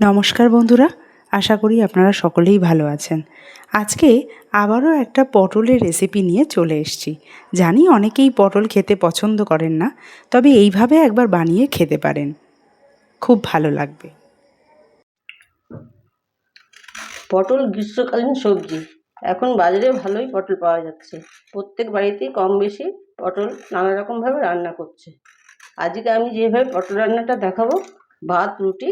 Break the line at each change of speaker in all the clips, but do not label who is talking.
নমস্কার বন্ধুরা, আশা করি আপনারা সকলেই ভালো আছেন। আজকে আবারও একটা পটলের রেসিপি নিয়ে চলে এসেছি। জানি অনেকেই পটল খেতে পছন্দ করেন না, তবে এইভাবে একবার বানিয়ে খেতে পারেন। খুব ভালো লাগবে।
পটল গ্রীষ্মকালীন সবজি। এখন বাজারে ভালোই পটল পাওয়া যাচ্ছে। প্রত্যেক বাড়িতেই কম বেশি পটল নানা রকমভাবে রান্না করছে। আজকে আমি যেভাবে পটল রান্নাটা দেখাবো ভাত, রুটি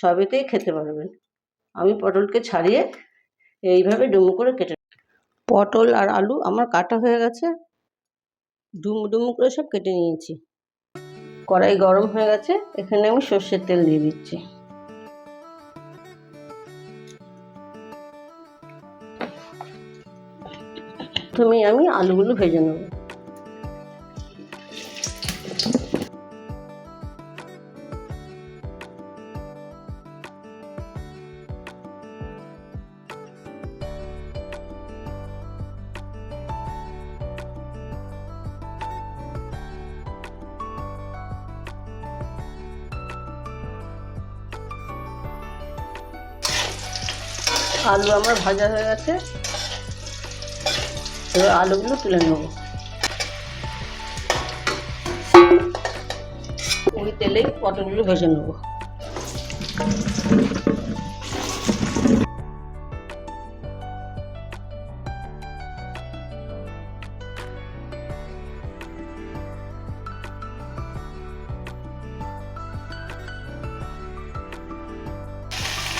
সবেতেই খেতে পারবেন। আমি পটলকে ছাড়িয়ে এইভাবে ডুমো করে কেটে পটল আর আলু আমার কাটা হয়ে গেছে। ডুমো ডুমো করে সব কেটে নিয়েছি। কড়াই গরম হয়ে গেছে। এখানে আমি সর্ষের তেল দিয়ে দিচ্ছি। প্রথমে আমি আলুগুলো ভেজে নেব। আলু আমার ভাজা হয়ে গেছে। এবার আলুগুলো তুলে নেব। ওই তেলেই পটলগুলো ভেজে নেব।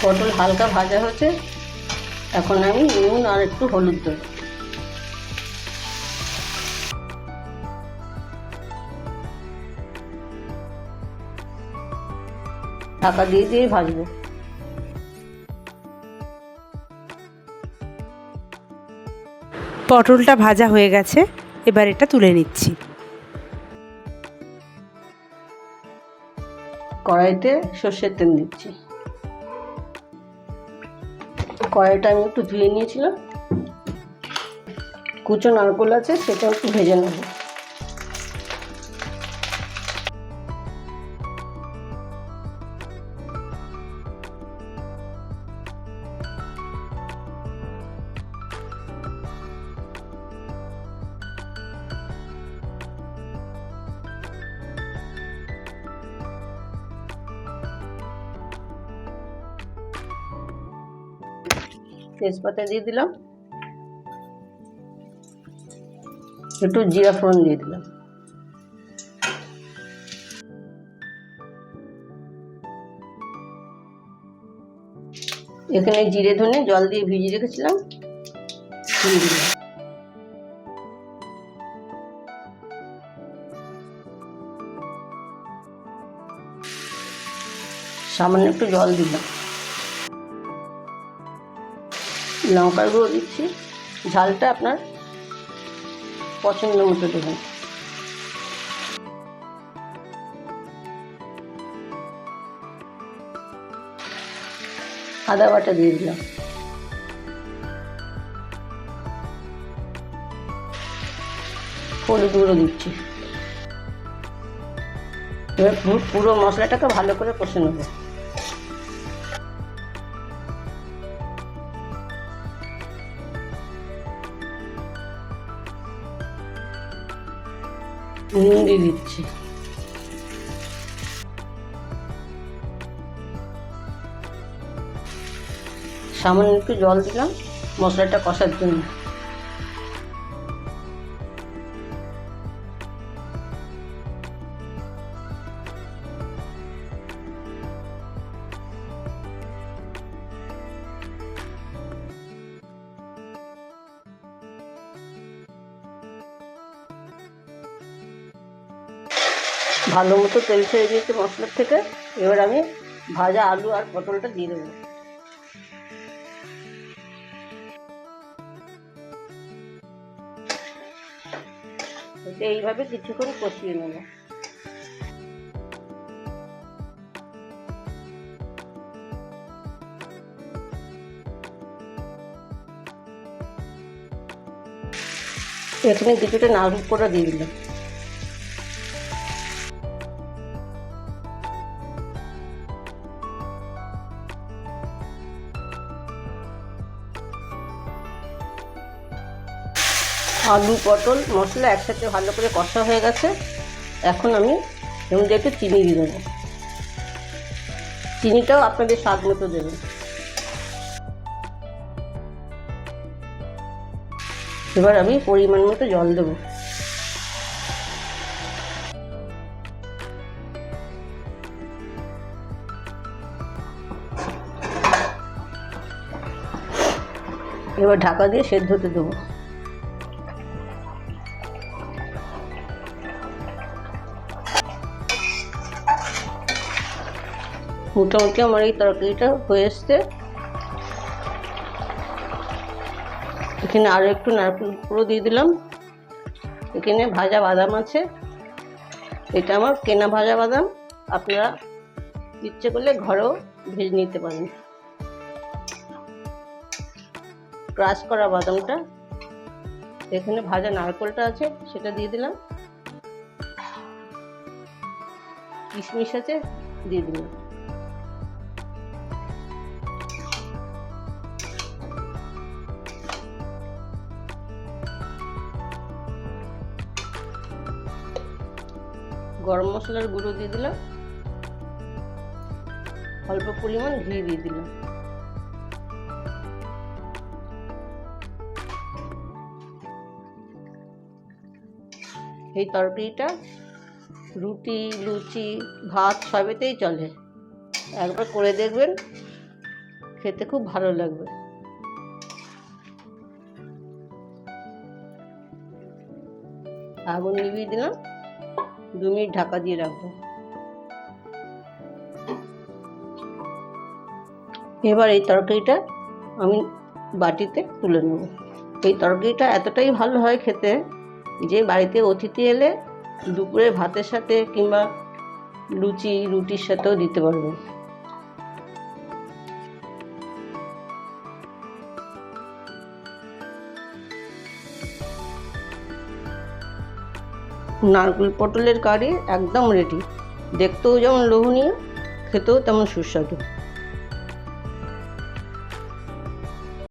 পটল হালকা ভাজা হয়েছে। এখন আমি নুন আর একটু হলুদ দেবো। ঢাকা দিয়ে দিয়ে ভাজবো।
পটলটা ভাজা হয়ে গেছে এবার এটা তুলে নিচ্ছি।
কড়াইতে সর্ষের তেল দিচ্ছি। কড়াইটা আমি একটু ধুয়ে নিয়েছিলাম। কুচো নারকোল আছে সেটা একটু ভেজে নেব। তেজপাতা দিয়ে দিলাম। একটু জিরা ফোড়ন দিয়ে দিলাম। এখানে জিরে ধনে জল দিয়ে ভিজিয়ে রেখেছিলাম। দিলাম। সামান্য একটু জল দিলাম। লঙ্কার গুঁড়ো দিচ্ছি। ঝালটা আপনার পছন্দ মতো দেবেন আদা বাটা দিয়ে দিলাম। হলুদ গুঁড়ো দিচ্ছি। এবার পুরো- মশলাটাকে ভালো করে কষে নেব। নুন দিয়ে দিচ্ছি। সামান্য একটু জল দিলাম মশলাটা কষার জন্য। ভালো মতো তেল ছেড়ে দিয়েছে মশলার থেকে। এবার আমি ভাজা আলু আর পটলটা দিয়ে দেবো। এইভাবে কিছুক্ষণ কষিয়ে নেব। এখানে কিছুটা নাড়ু করে দিয়ে দিলাম। আলু, পটল, মশলা একসাথে ভালো করে কষা হয়ে গেছে। এখন আমি এর মধ্যে একটু চিনি দিয়ে দেবো। চিনিটাও আপনাদের স্বাদ মতো দেবেন এবার আমি পরিমাণ মতো জল দেবো। এবার ঢাকা দিয়ে সেদ্ধ হতে দেবো। মোটামুটি আমার এই তরকারিটা হয়ে এসছে। এখানে আরও একটু নারকেল পুরো দিয়ে দিলাম। এখানে ভাজা বাদাম আছে। এটা আমার কেনা ভাজা বাদাম। আপনারা ইচ্ছে করলে ঘরেও ভেজে নিতে পারেন। ক্রাশ করা বাদামটা। এখানে ভাজা নারকেলটা আছে, সেটা দিয়ে দিলাম। কিশমিশ আছে, দিয়ে দিলাম। গরম মশলার গুঁড়ো দিয়ে দিলাম অল্প পরিমাণ ঘি দিয়ে দিলাম এই তরকারিটা রুটি, লুচি, ভাত সবেতেই চলে। একবার করে দেখবেন, খেতে খুব ভালো লাগবে। আগুন নিভিয়ে দিলাম। দু মিনিট ঢাকা দিয়ে রাখব। এবার এই তরকারিটা আমি বাটিতে তুলে নেব। এই তরকারিটা এতটাই ভালো হয় খেতে যে বাড়িতে অতিথি এলে দুপুরে ভাতের সাথে কিংবা লুচি, রুটির সাথেও দিতে পারবেন নারকেল পটলের কারি একদম রেডি দেখতেও যেমন লোভনীয় খেতেও তেমন সুস্বাদু।